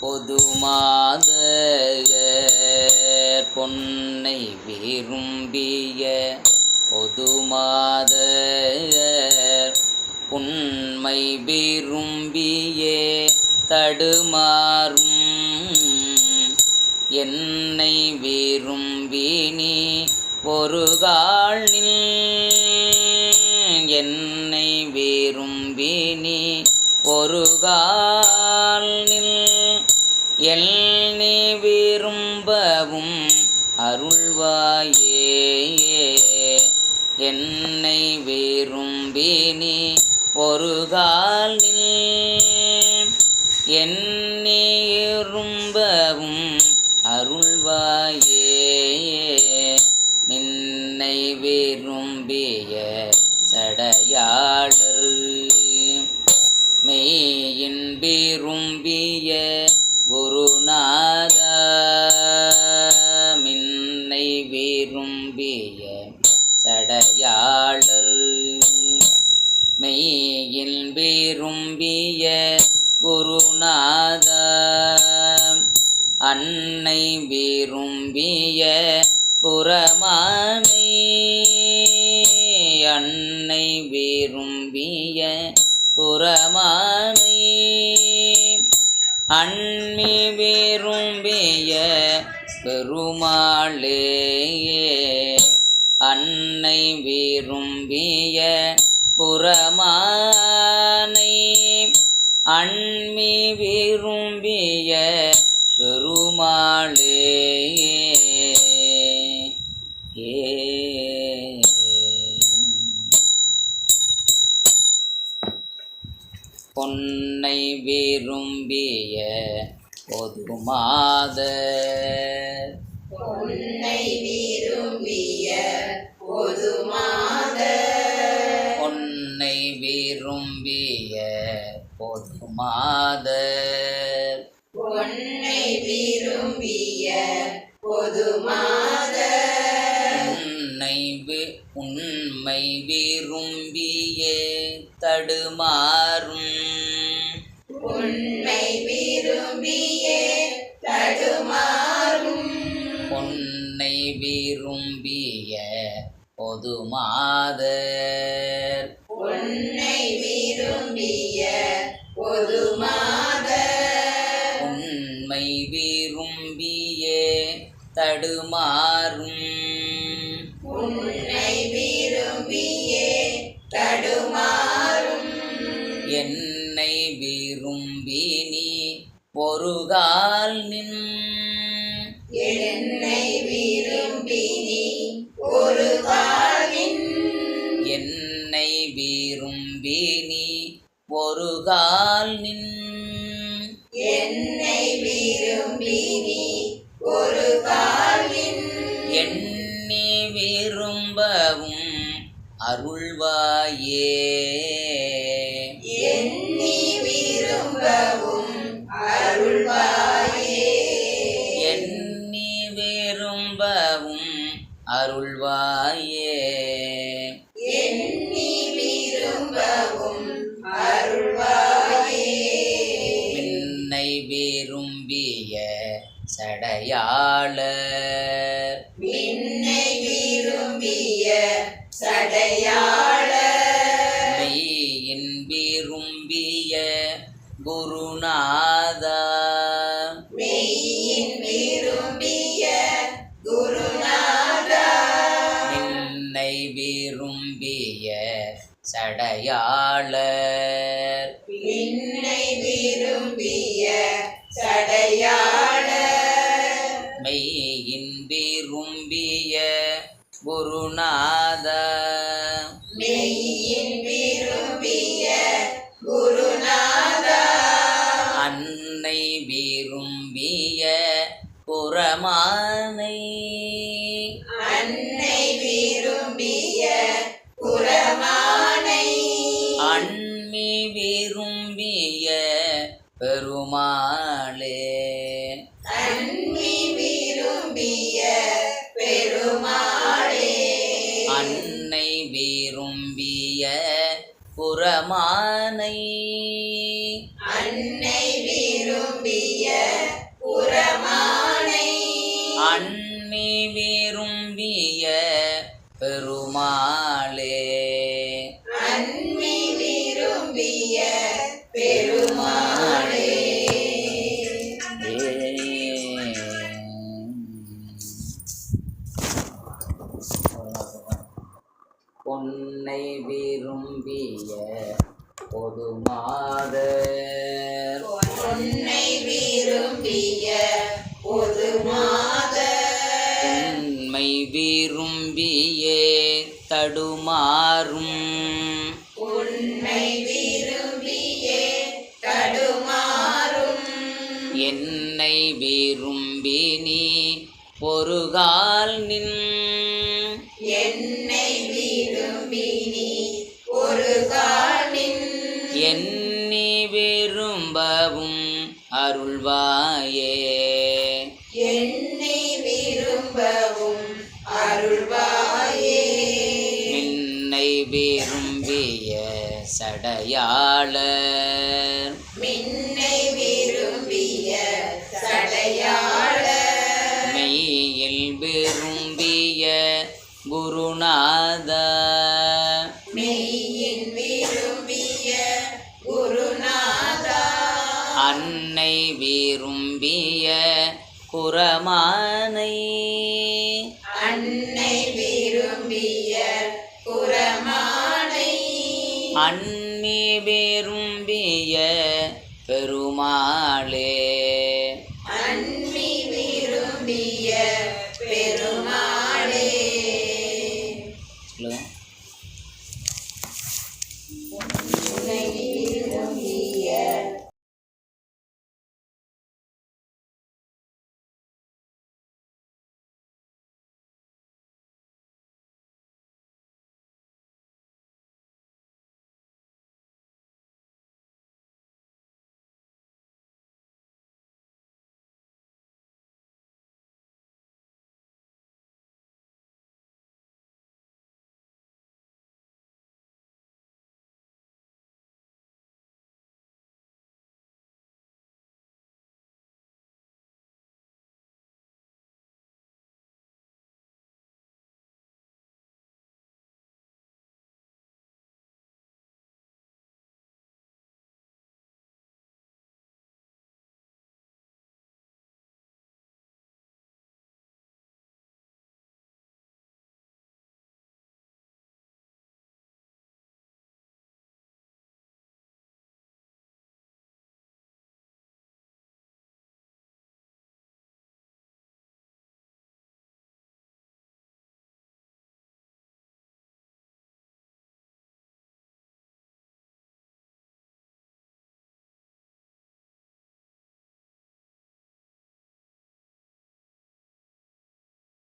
பொதுமாத பொன்னை விரும்பிய பொதுமாத உண்மை விரும்பியே தடுமாறும் என்னை விரும்பினி ஒரு காலில் என்னை விரும்பினி ஒரு காலில் எல்னி விரும்பவும் அருள்வாயே என்னை விரும்பி நீ ஒரு காலில் என்னை விரும்பவும் அருள்வாயே நின்னை விரும்பிய சடையாள் தன்னை விரும்பிய புறமானை அன்னை விரும்பிய புறமானை. அன்மி விரும்பிய பெருமாளே அன்னை விரும்பிய புறமா விரும்பிய பொதுமாத. பொன்னை விரும்பிய பொதுமாத. பொன்னை விரும்பிய பொதுமாத. பொன்னை விரும்பிய பொதுமாத. உன்னை உண்மை விரும்பியே தடுமாறும் விரும்பிய பொதுமாதர். பொன்னை விரும்பிய பொதுமாத உண்மை விரும்பியே தடுமாறும். உன்னை விரும்பியே தடுமாறும். அருள்வாயே. எண்ணி விரும்பவும் சடையாளர். விண்ணை விரும்பிய சடையாள மெய்யின் விரும்பிய குருநாதா விரும்பி விரும்பிய பெருமாளே. அன்பி விரும்பிய பெருமாளே. அன்னை விரும்பிய புறமானை. அன்னை விரும்பிய புறமா பெருமா என்னை விரும்பி நீ ஒரு கால் நின். என்னை விரும்பி நீ ஒரு காலின் எண்ணி விரும்பவும் அருள்வாயே. என்னை விரும்பவும் அருள்வாயே. மின்னை விரும்பிய சடையாளர். விரும்பிய குரமானை. அன்னை விரும்பிய குரமானை. அன்னி